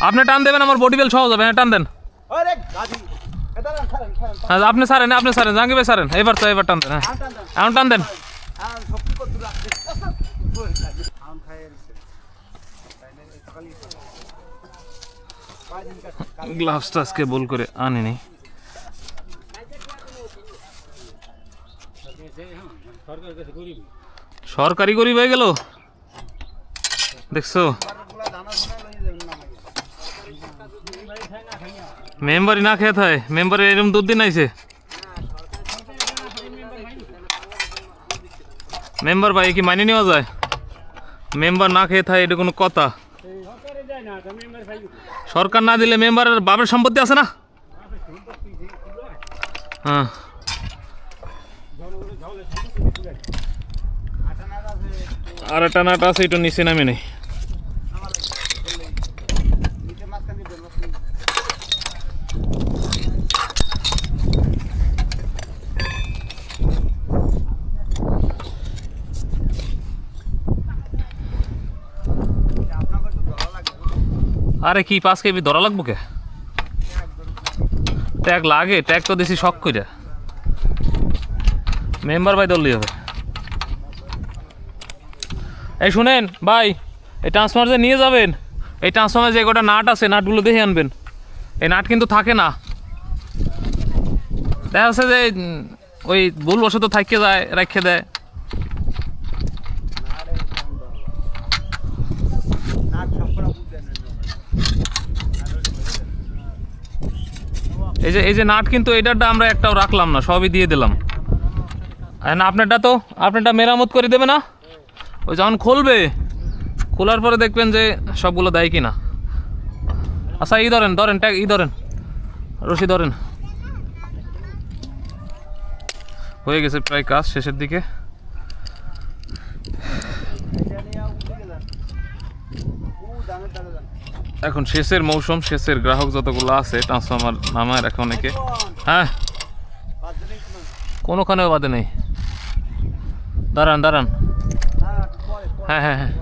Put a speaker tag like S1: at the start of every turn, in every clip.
S1: আপনি টান দেবেন আমার বডি বেল সহজ হবে হ্যাঁ টান দেন। হ্যাঁ আপনি সারেন আপনি সারেন জাঙ্গি ভাই সারেন এবার তো এবার টান দেন হ্যাঁ। এখন টান দেন। গ্লাভসটা আজকে ভুল করে আনিনি। সরকারি গরিব হয়ে গেল?
S2: দেখছগুলা দানা দানা লই যাবেন না
S1: মেম্বারই না খেতে হয় মেম্বারে এরকম দুধ দিন আইছে। মেম্বার ভাই কি মাইনে নেওয়া যায়? মেম্বার না খেয়ে থাকে এটা কোনো কথা। সরকার না দিলে মেম্বারের বাপের সম্পত্তি আছে না? হ্যাঁ। আর একটা নাটা আছে, একটু নিচে নামে নেই
S2: নিচে মাঝখানে দেন মাঝখানে আপনাকে তো ধরা লাগবে
S1: আরে কি, পাঁচ কেবি ধরা লাগবো কে? ট্যাগ লাগে, ট্যাগ তো দিছি শখ করে মেম্বার ভাই ধরলেই হবে। এই শুনেন, ভাই, এই ট্রান্সফার যে নিয়ে যাবেন, এই ট্রান্সফার্মার যে কটা নাট আছে, নাটগুলো দেখে আনবেন। এই নাট কিন্তু থাকে না। দেখা যাচ্ছে যে ওই ভুলবশত থাইকে যায়, রেখে দেয়।
S2: নাক
S1: এই যে এই যে নাট কিন্তু এটারটা আমরা একটাও রাখলাম না, সবই দিয়ে দিলাম। না, আপনারটা তো, আপনারটা মেরামত করে দেবে না? ওই যখন খুলবে, খোলার পরে দেখবেন যে সবগুলো দেয় কি না আচ্ছা ই ধরেন ধরেন, ট্যাগ ই ধরেন, রশি ধরেন। হয়ে গেছে প্রায় কাজ শেষের দিকে। এখন শেষের মৌসুম, শেষের গ্রাহক যতগুলো আছে ট্রান্সফর্মার নামায় রাখে অনেকে। হ্যাঁ? কোনোখানেও বাদে নেই। দাঁড়ান দাঁড়ান। হ্যাঁ হ্যাঁ হ্যাঁ।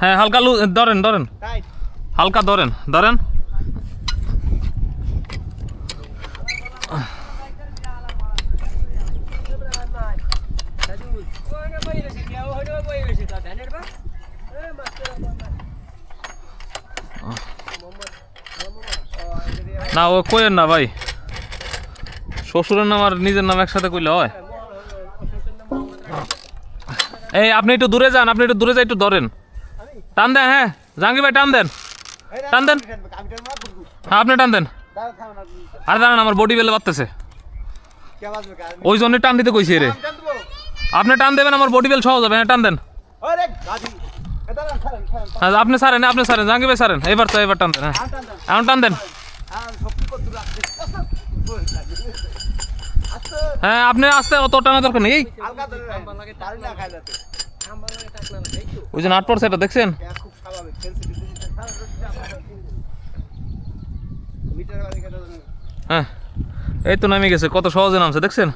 S1: হ্যাঁ হালকা লু ধরেন ধরেন। হালকা ধরেন ধরেন। না, ও কইেন না ভাই। শ্বশুরের নাম আর নিজের নাম একসাথে কইলে হয়। এই, আপনি একটু দূরে যান, আপনি একটু দূরে যাই, একটু ধরেন। টান দেন হ্যাঁ জাহাঙ্গীর ভাই, টান দেন। টান দেন। হ্যাঁ আপনি টান দেন। আরে দাঁড়ান, আমার বডি বেলে বাড়তেছে। ওই জন্য টান দিতে কইছি রে আপনি টান দেবেন, আমার বডি বেল সহজ হবে হ্যাঁ টান দেন। হ্যাঁ আপনি সারেন আপনি সারেন, জাহাঙ্গীর ভাই সারেন। এবার তো, এবার টান দেন হ্যাঁ। এখন টান দেন। হ্যাঁ আপনি আসতে অত টানা দরকার নেই। ওই যে নাট পড়ছে এটা দেখছেন? হ্যাঁ এই তো নামে গেছে, কত সহজে নামছে, দেখছেন?